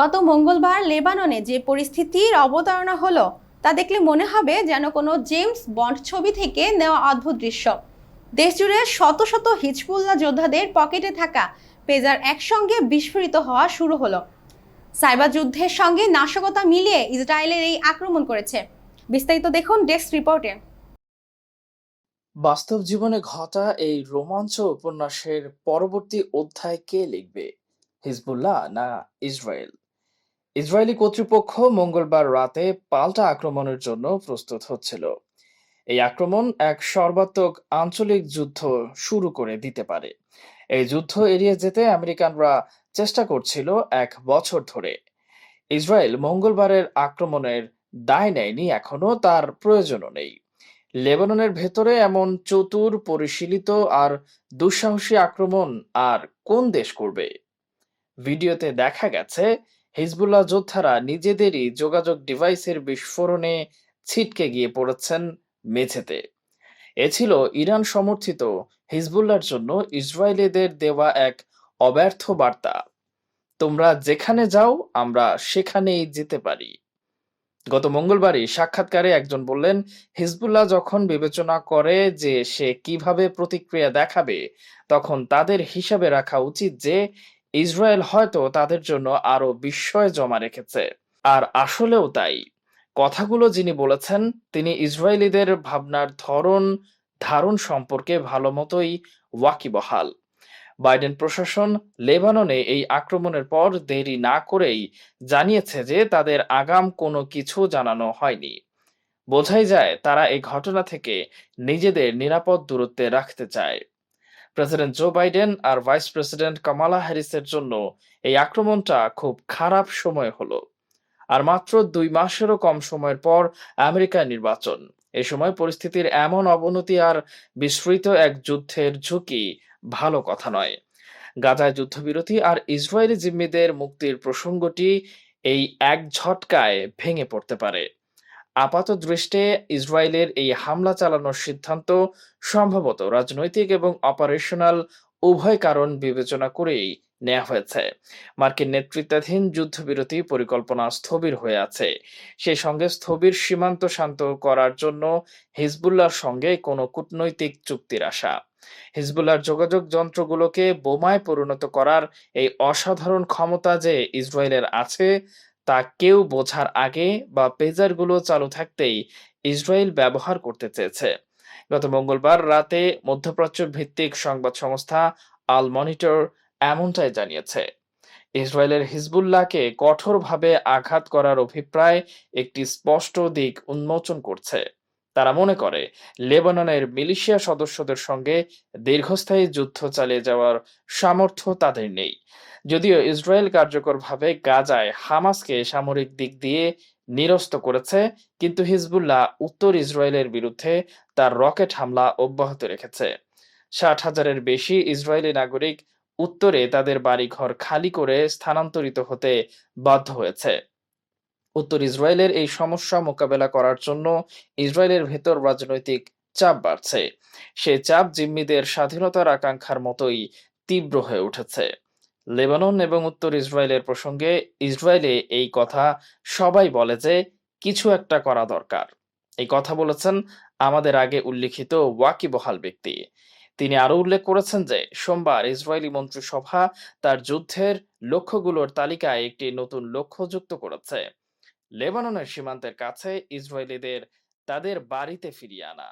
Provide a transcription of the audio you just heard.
গত মঙ্গলবার লেবাননে যে পরিস্থিতির অবতারণা হলো, তা দেখলে মনে হবে যেন কোনো জেমস বন্ড ছবি থেকে নেওয়া অদ্ভুত দৃশ্য। দেশজুড়ে শত শত হিজবুল্লাহ যোদ্ধাদের পকেটে থাকা পেজার একসঙ্গে বিস্ফোরিত হওয়া শুরু হলো। সাইবার যুদ্ধের সঙ্গে নাশকতা মিলিয়ে ইসরায়েলের এই আক্রমণ করেছে। বিস্তারিত দেখুন ডেস্ক রিপোর্টে। বাস্তব জীবনে ঘটা এই রোমাঞ্চ উপন্যাসের পরবর্তী অধ্যায় কে লিখবে? হিজবুল্লাহ না ইসরায়েল? ইসরায়েলি কর্তৃপক্ষ মঙ্গলবার রাতে পাল্টা আক্রমণের জন্য প্রস্তুত হচ্ছিল। এই আক্রমণ এক সর্বাত্মক আঞ্চলিক যুদ্ধ শুরু করে দিতে পারে। এই যুদ্ধ এড়িয়ে যেতে আমেরিকানরা চেষ্টা করছিল এক বছর ধরে। ইসরায়েল মঙ্গলবারের আক্রমণের দায় নেয়নি, এখনও তার প্রয়োজনও নেই। লেবাননের ভেতরে এমন চতুর, পরিশীলিত আর দুঃসাহসী আক্রমণ আর কোন দেশ করবে? ভিডিওতে দেখা গেছে হিজবুল্লাহ যোদ্ধারা নিজেদেরই যোগাযোগ ডিভাইসের বিস্ফোরণে ছিটকে গিয়ে পড়েছেন মেঝেতে। এ ছিল ইরান সমর্থিত হিজবুল্লাহর জন্য ইসরায়েলিদের দেওয়া এক অব্যর্থ বার্তা। তোমরা যেখানে যাও, আমরা সেখানেই যেতে পারি। গত মঙ্গলবারই সাক্ষাৎকারে একজন বললেন, হিজবুল্লাহ যখন বিবেচনা করে যে সে কীভাবে প্রতিক্রিয়া দেখাবে, তখন তাদের হিসাবে রাখা উচিত যে ইসরায়েল হয়তো তাদের জন্য আরও বিস্ময় জমা রেখেছে। আর আসলেও তাই। কথাগুলো যিনি বলেছেন, তিনি ইসরায়েলিদের ভাবনার ধরন, ধারণ সম্পর্কে ভালো মতোই ওয়াকিবহাল। বাইডেন প্রশাসন লেবাননে এই আক্রমণের পর দেরি না করেই জানিয়েছে যে তাদের আগাম কোনো কিছু জানানো হয়নি। বোঝাই যায়, তারা এই ঘটনা থেকে নিজেদের নিরাপদ দূরত্বে রাখতে চায়। প্রেসিডেন্ট জো বাইডেন আর ভাইস প্রেসিডেন্ট কামালা হ্যারিসের জন্য এই আক্রমণটা খুব খারাপ সময় হলো। আর মাত্র দুই মাসেরও কম সময়ের পর আমেরিকার নির্বাচন। এ সময় পরিস্থিতির এমন অবনতি আর বিস্তৃত এক যুদ্ধের ঝুঁকি ভালো কথা নয়। গাজায় যুদ্ধবিরতি আর ইসরায়েলি জিম্মিদের মুক্তির প্রসঙ্গটি এই এক ঝটকায় ভেঙে পড়তে পারে। আপাত দৃষ্টে ইসরায়েলের এই হামলা চালানোর সিদ্ধান্ত সম্ভবত রাজনৈতিক এবং অপারেশনাল উভয় কারণ বিবেচনা করেই নেওয়া হয়েছে। মার্কিন নেতৃত্বাধীন যুদ্ধবিরতি পরিকল্পনা স্থবির হয়ে আছে। সেই সঙ্গে স্থবির সীমান্ত শান্ত করার জন্য হিজবুল্লাহর সঙ্গে কোনো কূটনৈতিক চুক্তির আশা। হিজবুল্লাহর যোগাযোগ যন্ত্রগুলোকে বোমায় পরিণত করার এই অসাধারণ ক্ষমতা যে ইসরায়েলের আছে তা কেউ বোঝার আগে বা পেজারগুলো চালু থাকতেই ইসরায়েল ব্যবহার করতে চেয়েছে। গত মঙ্গলবার রাতে মধ্যপ্রাচ্য ভিত্তিক সংবাদ সংস্থা আল মনিটর এমনটাই জানিয়েছে। ইসরায়েলের হিজবুল্লাহকে কঠোরভাবে আঘাত করার অভিপ্রায় একটি স্পষ্ট দিক উন্মোচন করছে। তারা মনে করে, লেবাননের মিলিশিয়া সদস্যদের সঙ্গে দীর্ঘস্থায়ী যুদ্ধ চালিয়ে যাওয়ার সামর্থ্য তাদের নেই। যদিও ইসরায়েল কার্যকরভাবে গাজায় হামাসকে সামরিক দিক দিয়ে নিরস্ত করেছে, কিন্তু হিজবুল্লাহ উত্তর ইসরায়েলের বিরুদ্ধে তার রকেট হামলা অব্যাহত রেখেছে। ষাট হাজারের বেশি ইসরায়েলি নাগরিক উত্তরে তাদের বাড়িঘর খালি করে স্থানান্তরিত হতে বাধ্য হয়েছে। উত্তর ইসরায়েলের এই সমস্যা মোকাবেলা করার জন্য ইসরায়েলের ভেতর রাজনৈতিক চাপ বাড়ছে। সে চাপ জিম্মিদের স্বাধীনতার আকাঙ্ক্ষার মতোই তীব্র হয়ে উঠেছে। লেবানন এবং উত্তর ইসরায়েলের প্রসঙ্গে ইসরায়েলে এই কথা সবাই বলে যে কিছু একটা করা দরকার। এই কথা বলেছেন আমাদের আগে উল্লিখিত ওয়াকিবহাল ব্যক্তি। তিনি আরও উল্লেখ করেছেন যে সোমবার ইসরায়েলি মন্ত্রিসভা তার যুদ্ধের লক্ষ্যগুলোর তালিকায় একটি নতুন লক্ষ্য যুক্ত করেছে। লেবাননের সীমান্তের কাছে ইসরায়েলিদের তাদের বাড়িতে ফিরিয়ে আনা।